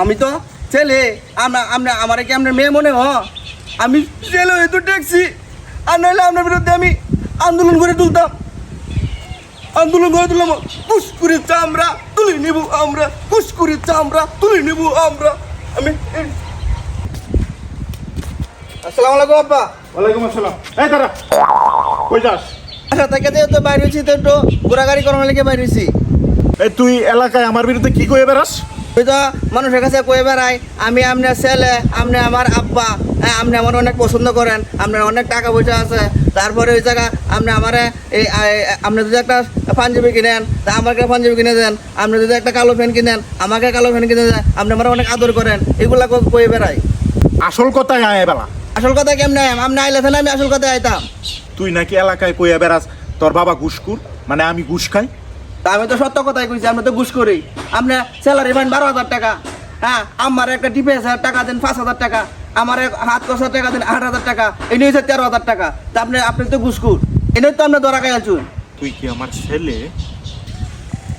আমি তো ছেলে আমরা আমরা আমার কি আপনার মেয়ে মনে হ আমি ছেলে হয়তো ট্যাক্সি আর নইলে আপনার বিরুদ্ধে আমি আন্দোলন করে তুলতাম। আন্দোলন করে তুললাম পুষ্কুরের চামড়া তুলে নিব আমরা পুষ্কুরের চামড়া তুলে নিব আমরা। আমি আসসালামু আলাইকুম আব্বা। ওয়ালাইকুম আসসালাম। এই দাঁড়া কই যাস? আচ্ছা থেকে তো বাইরে হয়েছি তো একটু ঘোরাঘুরি করার লেগে বাইরে হয়েছি। এই তুই এলাকায় আমার বিরুদ্ধে কি কয়ে বেড়াস? ওই তো মানুষের কাছে কয়ে বেড়াই আমি আপনার ছেলে আপনি আমার আব্বা হ্যাঁ আপনি আমার অনেক পছন্দ করেন আপনার অনেক টাকা পয়সা আছে তারপরে ওই জায়গা আপনি আমার এই আপনি যদি একটা পাঞ্জাবি কিনেন তা আমাকে পাঞ্জাবি কিনে দেন আপনি যদি একটা কালো ফ্যান কিনেন আমাকে কালো ফ্যান কিনে দেন আপনি আমার অনেক আদর করেন এগুলা কয়ে বেড়াই আসল কথা আয় বেলা। আসল কথা কেমন আপনি আইলে থাকলে আমি আসল কথায় আইতাম। তুই নাকি এলাকায় কয়ে বেড়াস তোর বাবা ঘুষকুর মানে আমি ঘুষ খাই? আমি তো সত্য কথাই কইছি আমরা তো ঘুষ করি। আপনার স্যালারি পান বারো হাজার টাকা। হ্যাঁ আমার একটা ডিফেন্স টাকা দেন পাঁচ হাজার টাকা আমার এক হাত কষার টাকা দেন আট হাজার টাকা এই নিয়ে হচ্ছে তেরো হাজার টাকা। তা আপনি আপনি তো ঘুষখুর এনেই তো আপনার দরা খাই আছুন তুই কি আমার ছেলে?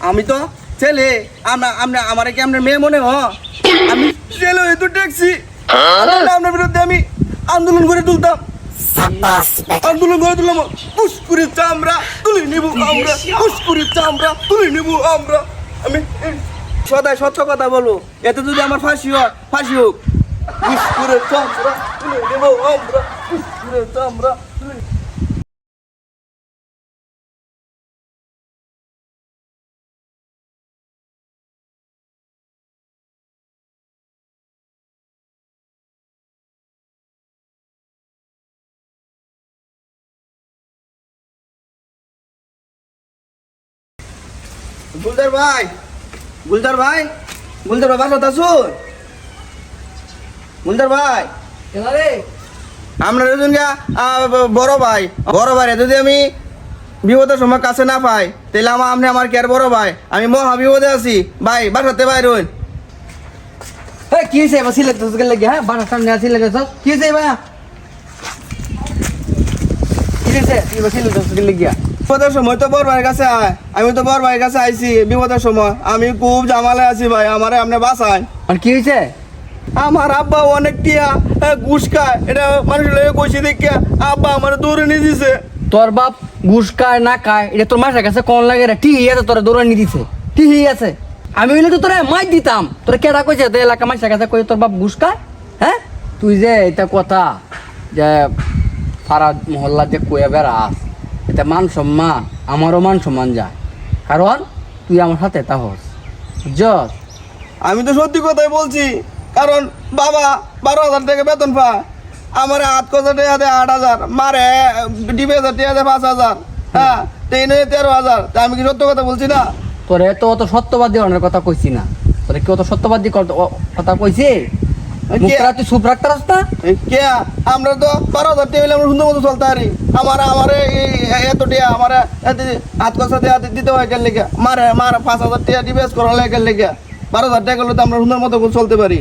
আমি তো ছেলে। আমরা আমরা আমার কি আপনার মেয়ে মনে হ আমি ছেলে হয়তো ট্যাক্সি আপনার বিরুদ্ধে আমি আন্দোলন করে তুলতাম। আন্দোলন করে চামড়া তুলে নিব আমরা। পুষ্কুরের চামড়া তুলে নিব আমরা। আমি সদায় সত্য কথা বলব। এতে যদি আমার ফাঁসি হয় ফাঁসি হোক। পুষ্কুরের চামড়া তুলে নেব আমরা। পুষ্কুরের চামড়া গুলদার ভাই গুলদার ভাই গুলদার ভাই বাসা আসুন গুলদার ভাই। আমরা দুজন গা বড় ভাই বড় ভাই যদি আমি বিপদের সময় কাছে না পাই তাহলে আমার আপনি আমার কেয়ার বড় ভাই? আমি মহা বিপদে আছি। ভাই বাসাতে ভাই রইন কি হয়েছে এবার সিলেক্ট হতে গেলে হ্যাঁ বাসার সামনে আসি লেগে সব কি হয়েছে ভাইয়া কি হয়েছে এবার সিলেক্ট বিপদের সময় তো বর ভাইয়ের কাছে আয়। আমি তো বর ভাইয়ের কাছে আইছি বিপদের সময়। আমি খুব জামালে আছি ভাই আমারে আপনি বাসায় আর কি হয়েছে? আমার আব্বা অনেক টিয়া ঘুষ খায়। এটা মানুষের লোক কইছি দেখে আব্বা আমার দৌড়ে নিয়ে দিছে। তোর বাপ ঘুষ খায় না খায় এটা তোর মাসের কাছে কোন লাগে রে? ঠিকই আছে তোরা দৌড়ে নিয়ে দিছে। ঠিকই আছে। আমি হইলে তো তোরা মাই দিতাম। তোরা কেডা কইছে? তো এলাকা মাসের কাছে কই তোর বাপ ঘুষ খায়? হ্যাঁ? তুই যে এটা কথা যে পাড়া মহল্লা যে কয়ে বেড়াস এটা মান সম্মান আমারও মান সম্মান যায়। কারণ তুই আমার সাথে তাহস বুঝছস? আমি তো সত্যি কথাই বলছি কারণ বাবা বারো হাজার টাকা বেতন পায়। আমার আট কত টাকা দেয় আট হাজার মারে ডিপে হাজার টাকা দেয় পাঁচ হাজার। হ্যাঁ ট্রেনে তেরো হাজার। তা আমি কি সত্য কথা বলছি না? তোরে তো অত সত্যবাদী অনেক কথা কইছি না। তোরে কি অত সত্যবাদী কথা কইছি? মুখটা তুই চুপ রাখতে রাস্তা কে আমরা তো বারো হাজার টাকা আমরা সুন্দর মতো চলতে পারি। আমার আমার এই এত টাকা আমার হাত কষা টাকা দিতে হয় গেল লেগে। মারে মার পাঁচ হাজার টাকা ডিপেস করা লাগে লেগে। বারো হাজার টাকা করলে তো আমরা সুন্দর মতো চলতে পারি।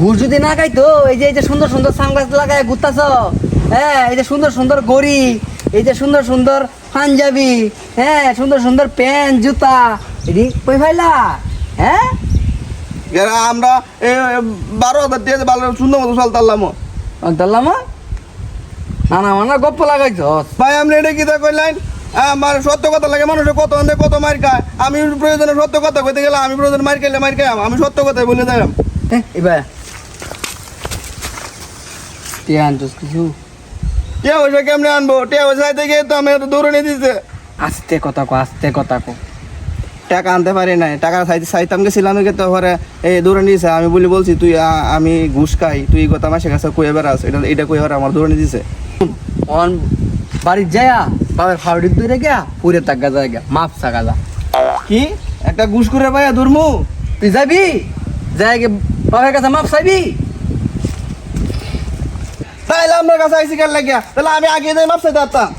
ঘুষ যদি না খাইতো এই যে এই যে সুন্দর সুন্দর সানগ্লাস লাগায় ঘুরতাছ হ্যাঁ এই যে সুন্দর সুন্দর গড়ি এই যে সুন্দর সুন্দর পাঞ্জাবি হ্যাঁ সুন্দর সুন্দর প্যান্ট জুতা এটি কই ভাইলা হ্যাঁ? আমরা বারো হাজার দিয়ে ভালো সুন্দর মতো চলতে পারলাম অন্তলাম না না মানে গপ্প লাগাইছ ভাই আপনি এটা কি তা কইলেন? আমার সত্য কথা লাগে মানুষের কত অন্ধে কত মার খায়। আমি প্রয়োজনে সত্য কথা কইতে গেলাম আমি প্রয়োজন মার খাইলে মার খাই আমি সত্য কথাই বলে দিলাম এবার তুই আনছিস কিছু? টিয়া পয়সা কেমনে আনব? টিয়া পয়সা গিয়ে তো আমি এত দৌড়ে নিয়ে দিছে। আস্তে কথা কো আস্তে কথা কো। টাকা আনতে পারি নাই। টাকা চাইতে চাইতাম গেছিলাম তো পরে এই দৌড়ে নিয়েছে আমি বলি বলছি তুই আমি ঘুষ খাই। তুই কথা মাসে কাছে কয়ে বেড়াস। এটা এটা কয়ে আমার নিয়ে দিছে অন বাড়ির যায়া বাবার ফাউডি দূরে গিয়া পুরে তাগা যায় গিয়া মাপ সাগা যা। কি? একটা ঘুষ করে ভাইয়া দুর্মু তুই যাবি? যাই গে বাবার কাছে মাপ চাইবি? তাইলে আমার কাছে আইসি কেন লাগিয়া? তাহলে আমি আগে যাই মাপসাই দিতাম